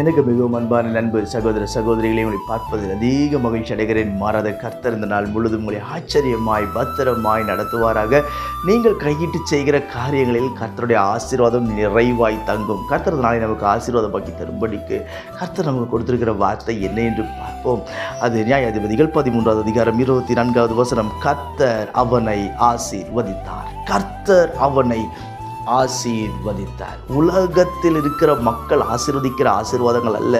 எனக்கு மிகவும் அன்பான நண்பு சகோதர சகோதரிகளை உங்களை பார்ப்பதில் அதிக மகிழ்ச்சி அடைகிறேன். மாறாத கர்த்தர் இந்த நாள் முழுதும் உங்களை ஆச்சரியமாய் பத்திரமாய் நடத்துவாராக. நீங்கள் கையிட்டு செய்கிற காரியங்களில் கர்த்தருடைய ஆசீர்வாதம் நிறைவாய் தங்கும். கர்த்தர் நாளை நமக்கு ஆசீர்வாதம் பாக்கி தரும்படிக்கு கர்த்தர் நமக்கு கொடுத்திருக்கிற வார்த்தை என்ன என்று பார்ப்போம். அது நியாயாதிபதிகள் பதிமூன்றாவது அதிகாரம் இருபத்தி நான்காவது வசனம் கர்த்தர் அவனை ஆசீர்வதித்தார். கர்த்தர் அவனை ஆசீர்வதித்தார். உலகத்தில் இருக்கிற மக்கள் ஆசீர்வதிக்கிற ஆசீர்வாதங்கள் அல்ல.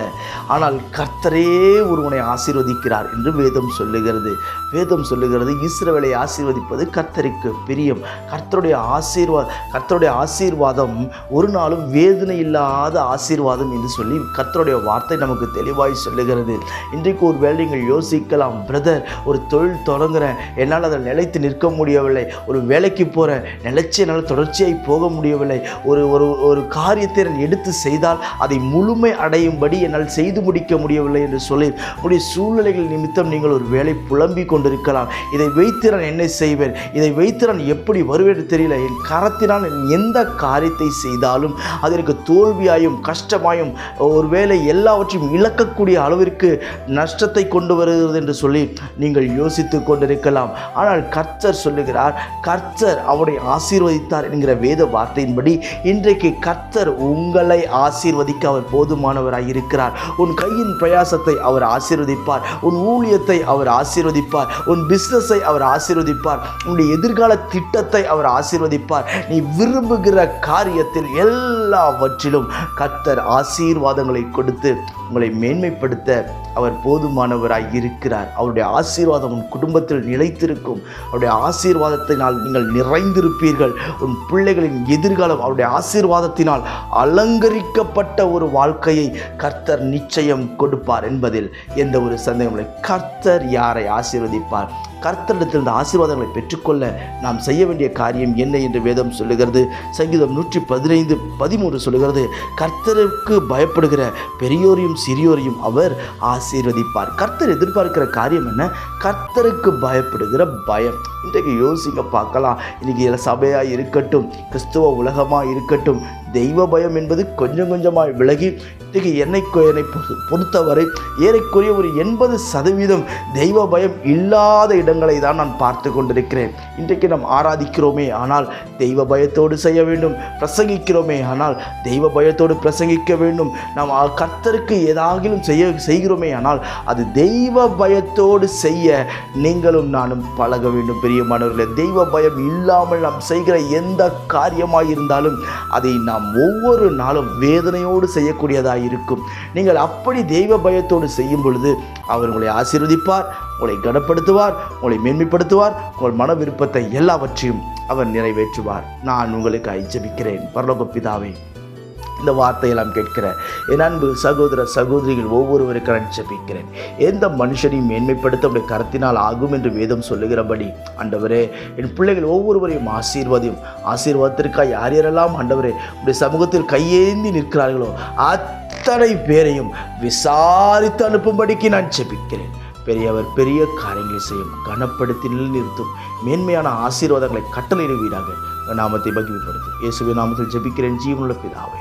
ஆனால் கர்த்தரே ஒருவனை ஆசீர்வதிக்கிறார் என்று வேதம் சொல்லுகிறது. வேதம் சொல்லுகிறது இஸ்ரவேலை ஆசீர்வதிப்பது கர்த்தருக்கு பிரியம். கர்த்தருடைய ஆசீர்வா கர்த்தருடைய ஆசீர்வாதம் ஒரு நாளும் வேதனை இல்லாத ஆசீர்வாதம் என்று சொல்லி கர்த்தருடைய வார்த்தை நமக்கு தெளிவாய் சொல்லுகிறது. இன்றைக்கு ஒரு வேலை நீங்கள் யோசிக்கலாம் பிரதர் ஒரு தொழில் தொடங்குறேன். என்னால் அதை நிலைத்து நிற்க முடியவில்லை. ஒரு வேலைக்கு போகிறேன் நிலைச்சி என்னால் தொடர்ச்சியாக போக முடியவில்லை. ஒரு ஒரு ஒரு காரியத்தை நான் எடுத்து செய்தால் அதை முழுமை அடையும்படி என்னால் செய்து முடிக்க முடியவில்லை என்று சொல்லி உடைய சூழ்நிலைகள் நிமித்தம் நீங்கள் ஒரு வேலை புலம்பிக் கொண்டிருக்கலாம். இதை வைத்து நான் என்ன செய்வேன்? இதை வைத்து நான் எப்படி வருவேன் தெரியல. என் கரத்தினால் நான் எந்த காரியத்தை செய்தாலும் அதற்கு தோல்வியாயும் கஷ்டமாயும் ஒருவேளை எல்லாவற்றையும் இழக்கக்கூடிய அளவிற்கு நஷ்டத்தை கொண்டு வருகிறது என்று சொல்லி நீங்கள் யோசித்து கொண்டிருக்கலாம். ஆனால் கர்த்தர் சொல்லுகிறார் கர்த்தர் அவரை ஆசீர்வதித்தார் என்கிற வேத வார்த்தையின்படி இன்றைக்கு கத்தர் உங்களை ஆசீர்வதிக்க அவர் போதுமானவராக இருக்கிறார். உன் கையின் பிரயாசத்தை அவர் ஆசீர்வதிப்பார். உன் ஊழியத்தை அவர் ஆசீர்வதிப்பார். உன் பிஸ்னஸை அவர் ஆசீர்வதிப்பார். உன்னுடைய எதிர்கால திட்டத்தை அவர் ஆசீர்வதிப்பார். நீ விரும்புகிற காரியத்தில் எல்லாவற்றிலும் கத்தர் ஆசீர்வாதங்களை கொடுத்து உங்களை மேன்மைப்படுத்த அவர் போதுமானவராய் இருக்கிறார். அவருடைய ஆசீர்வாதம் உன் குடும்பத்தில் நிலைத்திருக்கும். அவருடைய ஆசீர்வாதத்தினால் நீங்கள் நிறைந்திருப்பீர்கள். உன் பிள்ளைகளின் எதிர்காலம் அவருடைய ஆசீர்வாதத்தினால் அலங்கரிக்கப்பட்ட ஒரு வாழ்க்கையை கர்த்தர் நிச்சயம் கொடுப்பார் என்பதில் எந்த ஒரு சந்தேகமில்லை கர்த்தர் யாரை ஆசீர்வதிப்பார்? கர்த்தரிடத்தில் இந்த ஆசீர்வாதங்களை பெற்றுக்கொள்ள நாம் செய்ய வேண்டிய காரியம் என்ன என்று வேதம் சொல்லுகிறது. சங்கீதம் நூற்றி பதினைந்து பதிமூன்று சொல்லுகிறது கர்த்தருக்கு பயப்படுகிற பெரியோரையும் சிறியோரையும் அவர் ஆசீர்வதிப்பார். கர்த்தர் எதிர்பார்க்கிற காரியம் என்ன? கர்த்தருக்கு பயப்படுகிற பயம். இன்றைக்கு யோசிங்க பார்க்கலாம். இன்றைக்கி சபையாக இருக்கட்டும் கிறிஸ்துவ உலகமாக இருக்கட்டும் தெய்வ பயம் என்பது கொஞ்சம் கொஞ்சமாக விலகி இன்றைக்கு என்னை என்னை பொ- பொறுத்தவரை ஏறக்குறைய ஒரு எண்பது சதவீதம் தெய்வ பயம் இல்லாத இடங்களை தான் நான் பார்த்து கொண்டிருக்கிறேன். இன்றைக்கு நாம் ஆராதிக்கிறோமே ஆனால் தெய்வ பயத்தோடு செய்ய வேண்டும் பிரசங்கிக்கிறோமே ஆனால் தெய்வ பயத்தோடு பிரசங்கிக்க வேண்டும். நாம் கர்த்தருக்கு ஏதாகிலும் செய்ய செய்கிறோமே ஆனால் அது தெய்வ பயத்தோடு செய்ய நீங்களும் நானும் பழக வேண்டும் பெரியமானவர்களே. தெய்வ பயம் இல்லாமல் நாம் செய்கிற எந்த காரியமாக இருந்தாலும் அதை நாம் ஒவ்வொரு நாளும் வேதனையோடு செய்யக்கூடியதாக இருக்கும். நீங்கள் அப்படி தெய்வ பயத்தோடு செய்யும் பொழுது அவர் உங்களை ஆசீர்வதிப்பார் உங்களை கனப்படுத்துவார் உங்களை மேன்மைப்படுத்துவார் உங்கள் மன விருப்பத்தை எல்லாவற்றையும் அவர் நிறைவேற்றுவார். நான் உங்களுக்கு ஐச்சபிக்கிறேன் பரலோக பிதாவே. இந்த வார்த்தையெல்லாம் கேட்கிற. என் அன்பு சகோதர சகோதரிகள் ஒவ்வொருவருக்கு நான் ஜெபிக்கிறேன். எந்த மனுஷனையும் மேன்மைப்படுத்த உடைய கரத்தினால் ஆகும் என்று வேதம் சொல்லுகிறபடி ஆண்டவரே என் பிள்ளைகள் ஒவ்வொருவரையும் ஆசீர்வாதியும் ஆசீர்வாதத்திற்காக யார் யாரெல்லாம் ஆண்டவரே உடைய சமூகத்தில் கையேந்தி நிற்கிறார்களோ அத்தனை பேரையும் விசாரித்து அனுப்பும்படிக்கு நான் ஜெபிக்கிறேன். பெரியவர் பெரிய காரியங்களை செய்யும் கனப்படுத்தி நிலைநிறுத்தும் மேன்மையான ஆசீர்வாதங்களை கட்டளையிடுவீராக நாமத்தை மகிமைப்படுத்தும். இயேசுவை நாமத்தில் ஜெபிக்கிறேன் ஜீவனுள்ள பிதாவை.